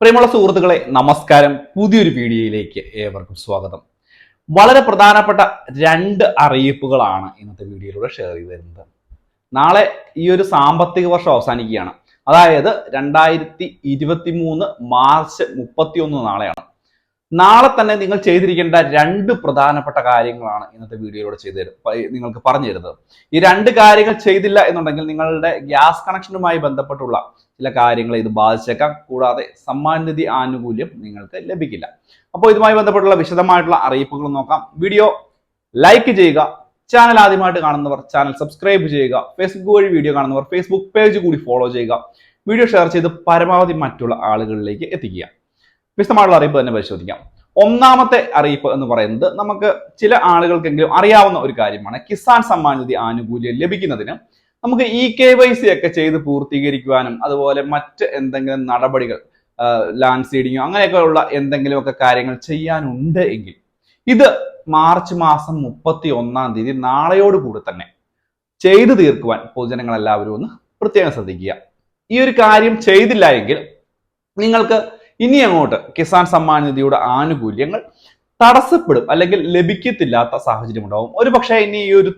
പ്രിയമുള്ള സുഹൃത്തുക്കളെ നമസ്കാരം. പുതിയൊരു വീഡിയോയിലേക്ക് ഏവർക്കും സ്വാഗതം. വളരെ പ്രധാനപ്പെട്ട രണ്ട് അറിയിപ്പുകളാണ് ഇന്നത്തെ വീഡിയോയിലൂടെ ഷെയർ ചെയ്ത് തരുന്നത്. നാളെ ഈ ഒരു സാമ്പത്തിക വർഷം അവസാനിക്കുകയാണ്. അതായത് രണ്ടായിരത്തി ഇരുപത്തി മൂന്ന് മാർച്ച് മുപ്പത്തി ഒന്ന് നാളെയാണ്. നാളെ തന്നെ നിങ്ങൾ ചെയ്തിരിക്കേണ്ട രണ്ട് പ്രധാനപ്പെട്ട കാര്യങ്ങളാണ് ഇന്നത്തെ വീഡിയോയിലൂടെ ചെയ്തു നിങ്ങൾക്ക് പറഞ്ഞു തരുന്നത്. ഈ രണ്ട് കാര്യങ്ങൾ ചെയ്തില്ല എന്നുണ്ടെങ്കിൽ നിങ്ങളുടെ ഗ്യാസ് കണക്ഷനുമായി ബന്ധപ്പെട്ടുള്ള ചില കാര്യങ്ങളെ ഇത് ബാധിച്ചേക്കാം. കൂടാതെ സമ്മാൻ നിധി ആനുകൂല്യം നിങ്ങൾക്ക് ലഭിക്കില്ല. അപ്പോൾ ഇതുമായി ബന്ധപ്പെട്ടുള്ള വിശദമായിട്ടുള്ള അറിയിപ്പുകൾ നോക്കാം. വീഡിയോ ലൈക്ക് ചെയ്യുക ചാനൽ ആദ്യമായിട്ട് കാണുന്നവർ ചാനൽ സബ്സ്ക്രൈബ് ചെയ്യുക ഫേസ്ബുക്ക് വഴി വീഡിയോ കാണുന്നവർ ഫേസ്ബുക്ക് പേജ് കൂടി ഫോളോ ചെയ്യുക വീഡിയോ ഷെയർ ചെയ്ത് പരമാവധി മറ്റുള്ള ആളുകളിലേക്ക് എത്തിക്കുക. വിശദമായിട്ടുള്ള അറിയിപ്പ് തന്നെ പരിശോധിക്കാം. ഒന്നാമത്തെ അറിയിപ്പ് എന്ന് പറയുന്നത് നമുക്ക് ചില ആളുകൾക്കെങ്കിലും അറിയാവുന്ന ഒരു കാര്യമാണ്. കിസാൻ സമ്മാൻ നിധി ആനുകൂല്യം ലഭിക്കുന്നതിന് നമുക്ക് ഇ കെ വൈ സി ഒക്കെ ചെയ്ത് പൂർത്തീകരിക്കുവാനും അതുപോലെ മറ്റ് എന്തെങ്കിലും നടപടികൾ ലാൻഡ് സീഡിങ്ങോ അങ്ങനെയൊക്കെയുള്ള എന്തെങ്കിലുമൊക്കെ കാര്യങ്ങൾ ചെയ്യാനുണ്ട് എങ്കിൽ ഇത് മാർച്ച് മാസം മുപ്പത്തി ഒന്നാം തീയതി നാളെയോട് കൂടി തന്നെ ചെയ്തു തീർക്കുവാൻ പൊതുജനങ്ങൾ എല്ലാവരും ഒന്ന് പ്രത്യേകം ശ്രദ്ധിക്കുക. ഈ ഒരു കാര്യം ചെയ്തില്ല എങ്കിൽ നിങ്ങൾക്ക് ഇനി അങ്ങോട്ട് കിസാൻ സമ്മാൻ നിധിയുടെ ആനുകൂല്യങ്ങൾ തടസ്സപ്പെടും അല്ലെങ്കിൽ ലഭിക്കത്തില്ലാത്ത സാഹചര്യം ഉണ്ടാവും ഒരു പക്ഷേ ഇനി ഈ ഒരു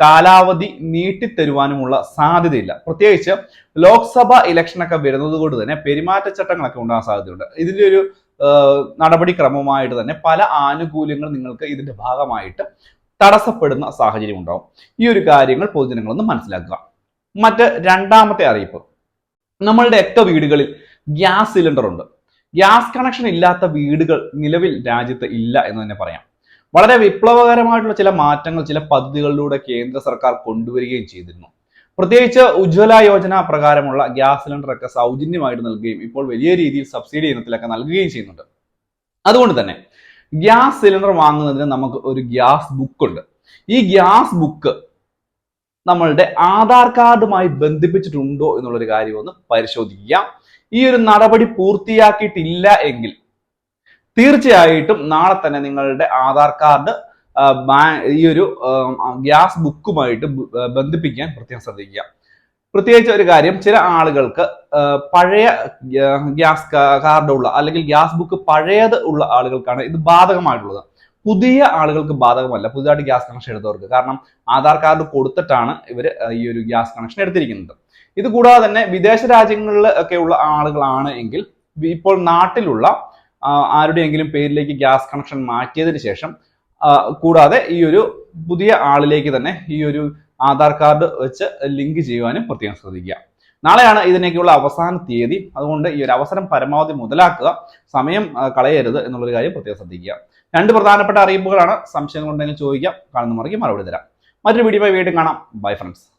കാലാവധി നീട്ടിത്തരുവാനുമുള്ള സാധ്യതയില്ല. പ്രത്യേകിച്ച് ലോക്സഭ ഇലക്ഷനൊക്കെ വരുന്നത് കൊണ്ട് തന്നെ പെരുമാറ്റച്ചട്ടങ്ങളൊക്കെ ഉണ്ടാകാൻ സാധ്യതയുണ്ട്. ഇതിന്റെ ഒരു നടപടിക്രമമായിട്ട് തന്നെ പല ആനുകൂല്യങ്ങൾ നിങ്ങൾക്ക് ഇതിന്റെ ഭാഗമായിട്ട് തടസ്സപ്പെടുന്ന സാഹചര്യം ഉണ്ടാവും ഈ ഒരു കാര്യങ്ങൾ പൊതുജനങ്ങളൊന്ന് മനസ്സിലാക്കുക. മറ്റ് രണ്ടാമത്തെ അറിയിപ്പ്. നമ്മളുടെ ഒക്കെ വീടുകളിൽ ഗ്യാസ് സിലിണ്ടർ ഉണ്ട് ഗ്യാസ് കണക്ഷൻ ഇല്ലാത്ത വീടുകൾ നിലവിൽ രാജ്യത്ത് ഇല്ല എന്ന് തന്നെ പറയാം. വളരെ വിപ്ലവകരമായിട്ടുള്ള ചില മാറ്റങ്ങൾ ചില പദ്ധതികളിലൂടെ കേന്ദ്ര സർക്കാർ കൊണ്ടുവരികയും ചെയ്തിരുന്നു. പ്രത്യേകിച്ച് ഉജ്വല യോജന പ്രകാരമുള്ള ഗ്യാസ് സിലിണ്ടറൊക്കെ സൗജന്യമായിട്ട് നൽകുകയും ഇപ്പോൾ വലിയ രീതിയിൽ സബ്സിഡി ഇനത്തിലൊക്കെ നൽകുകയും ചെയ്യുന്നുണ്ട്. അതുകൊണ്ട് തന്നെ ഗ്യാസ് സിലിണ്ടർ വാങ്ങുന്നതിന് നമുക്ക് ഒരു ഗ്യാസ് ബുക്ക് ഉണ്ട്. ഈ ഗ്യാസ് ബുക്ക് നമ്മളുടെ ആധാർ കാർഡുമായി ബന്ധിപ്പിച്ചിട്ടുണ്ടോ എന്നുള്ളൊരു കാര്യം ഒന്ന് പരിശോധിക്കുക ഈ ഒരു നടപടി പൂർത്തിയാക്കിയിട്ടില്ല എങ്കിൽ തീർച്ചയായിട്ടും നാളെ തന്നെ നിങ്ങളുടെ ആധാർ കാർഡ് ഈ ഒരു ഗ്യാസ് ബുക്കുമായിട്ട് ബന്ധിപ്പിക്കാൻ പ്രത്യേകം ശ്രദ്ധിക്കുക. പ്രത്യേകിച്ച് ഒരു കാര്യം ചില ആളുകൾക്ക് പഴയ ഗ്യാസ് കാർഡുള്ള അല്ലെങ്കിൽ ഗ്യാസ് ബുക്ക് പഴയത് ഉള്ള ആളുകൾക്കാണ് ഇത് ബാധകമായിട്ടുള്ളത്. പുതിയ ആളുകൾക്ക് ബാധകമല്ല. പുതിയതായിട്ട് ഗ്യാസ് കണക്ഷൻ എടുത്തവർക്ക്. കാരണം ആധാർ കാർഡ് കൊടുത്തിട്ടാണ് ഇവർ ഈ ഒരു ഗ്യാസ് കണക്ഷൻ എടുത്തിരിക്കുന്നത്. ഇത് കൂടാതെ തന്നെ വിദേശ രാജ്യങ്ങളിൽ ഒക്കെ ഉള്ള ആളുകളാണ് എങ്കിൽ ഇപ്പോൾ നാട്ടിലുള്ള ആരുടെയെങ്കിലും പേരിലേക്ക് ഗ്യാസ് കണക്ഷൻ മാറ്റിയതിന് ശേഷം കൂടാതെ ഈ ഒരു പുതിയ ആളിലേക്ക് തന്നെ ഈ ഒരു ആധാർ കാർഡ് വെച്ച് ലിങ്ക് ചെയ്യുവാനും പ്രത്യേകം ശ്രദ്ധിക്കുക. നാളെയാണ് ഇതിനേക്കുള്ള അവസാന തീയതി. അതുകൊണ്ട് ഈ ഒരു അവസരം പരമാവധി മുതലാക്കുക. സമയം കളയരുത് എന്നുള്ളൊരു കാര്യം പ്രത്യേകം ശ്രദ്ധിക്കുക. രണ്ട് പ്രധാനപ്പെട്ട അറിയിപ്പുകളാണ്. സംശയങ്ങളുണ്ടെങ്കിൽ ചോദിക്കാം. കാണുന്ന മറിക്ക് മറുപടി തരാം. മറ്റൊരു വീഡിയോ വീണ്ടും കാണാം. Bye friends